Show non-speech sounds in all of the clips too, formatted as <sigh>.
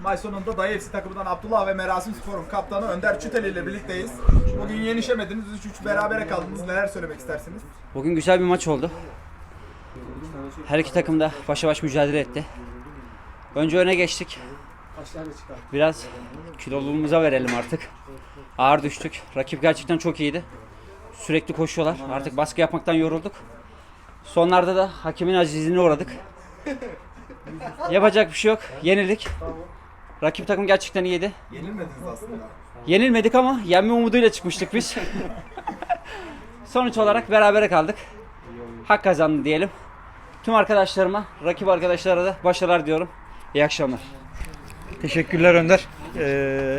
Maç sonunda Dayı FC takımından Abdullah ve Merasim Spor'un kaptanı Önder Çüteli ile birlikteyiz. Bugün yenişemediniz. 3-3 berabere kaldınız. Neler söylemek istersiniz? Bugün güzel bir maç oldu. Her iki takım da başa baş mücadele etti. Önce öne geçtik. Biraz kiloluluğumuza verelim artık. Ağır düştük. Rakip gerçekten çok iyiydi. Sürekli koşuyorlar. Artık baskı yapmaktan yorulduk. Sonlarda da hakemin acizliğine uğradık. Yapacak bir şey yok. Yenildik. Rakip takım gerçekten iyiydi. Yenilmediniz aslında. Yenilmedik ama yenme umuduyla çıkmıştık biz. Sonuç olarak berabere kaldık. Hak kazandı diyelim. Tüm arkadaşlarıma, rakip arkadaşlara da başarılar diyorum. İyi akşamlar. Teşekkürler Önder. Ee,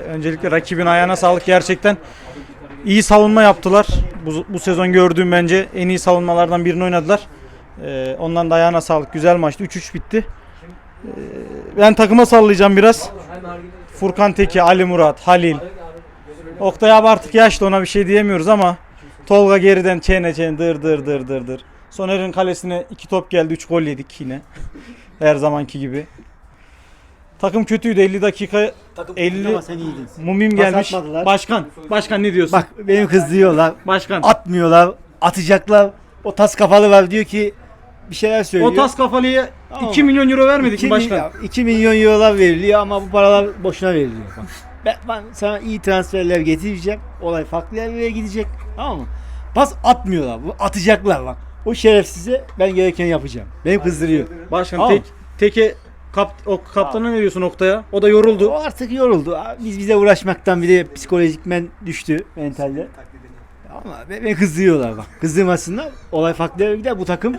öncelikle rakibin ayağına sağlık gerçekten. iyi savunma yaptılar. Bu, bu sezon gördüğüm bence en iyi savunmalardan birini oynadılar. Ee, ondan da ayağına sağlık. Güzel maçtı. 3-3 bitti. Ee, ben takıma sallayacağım biraz. Furkan Teki, Ali Murat, Halil. Oktay abi artık yaşlı ona bir şey diyemiyoruz ama Tolga geriden çene çene dır dır dır dır dır. Soner'in kalesine iki top geldi. 3 gol yedik yine. Her zamanki gibi. Takım kötüydü 50 dakika 50 Ama sen iyiydin. Mumim Pas gelmiş. atmadılar. Başkan, başkan ne diyorsun? Bak benim kız diyorlar. başkan. Atmıyorlar. Atacaklar. O tas kafalı var diyor ki bir şeyler söylüyor. o tas kafalıya Tamam. 2 milyon euro vermedik 2 mi başkan? 2 milyon eurolar veriliyor ama bu paralar boşuna veriliyor. Bak, ben, ben sana iyi transferler getireceğim. Olay farklı yerlere gidecek. Tamam mı? Pas atmıyorlar. Bu atacaklar bak. O şerefsize ben gereken yapacağım. Benim kızdırıyor. Başkan Tamam. tek teke kap, o kaptana ne diyorsun Oktay'a? O da yoruldu. O artık yoruldu. Biz bize uğraşmaktan bir de psikolojikmen düştü mentalde. Ama be- beni kızdırıyorlar bak. Kızdırmasınlar. Olay farklı yere gider. Bu takım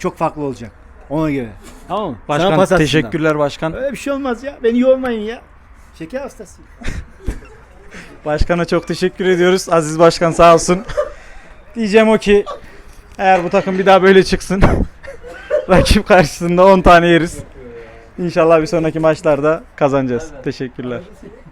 çok farklı olacak. Ona göre. Tamam mı? Sana Başkan atsınlar. teşekkürler başkan. Öyle bir şey olmaz ya. Beni yormayın ya. Şeker hastası. <laughs> Başkana çok teşekkür ediyoruz. Aziz başkan sağ olsun. <laughs> Diyeceğim o ki eğer bu takım bir daha böyle çıksın <laughs> rakip karşısında 10 tane yeriz. İnşallah bir sonraki maçlarda kazanacağız. Teşekkürler.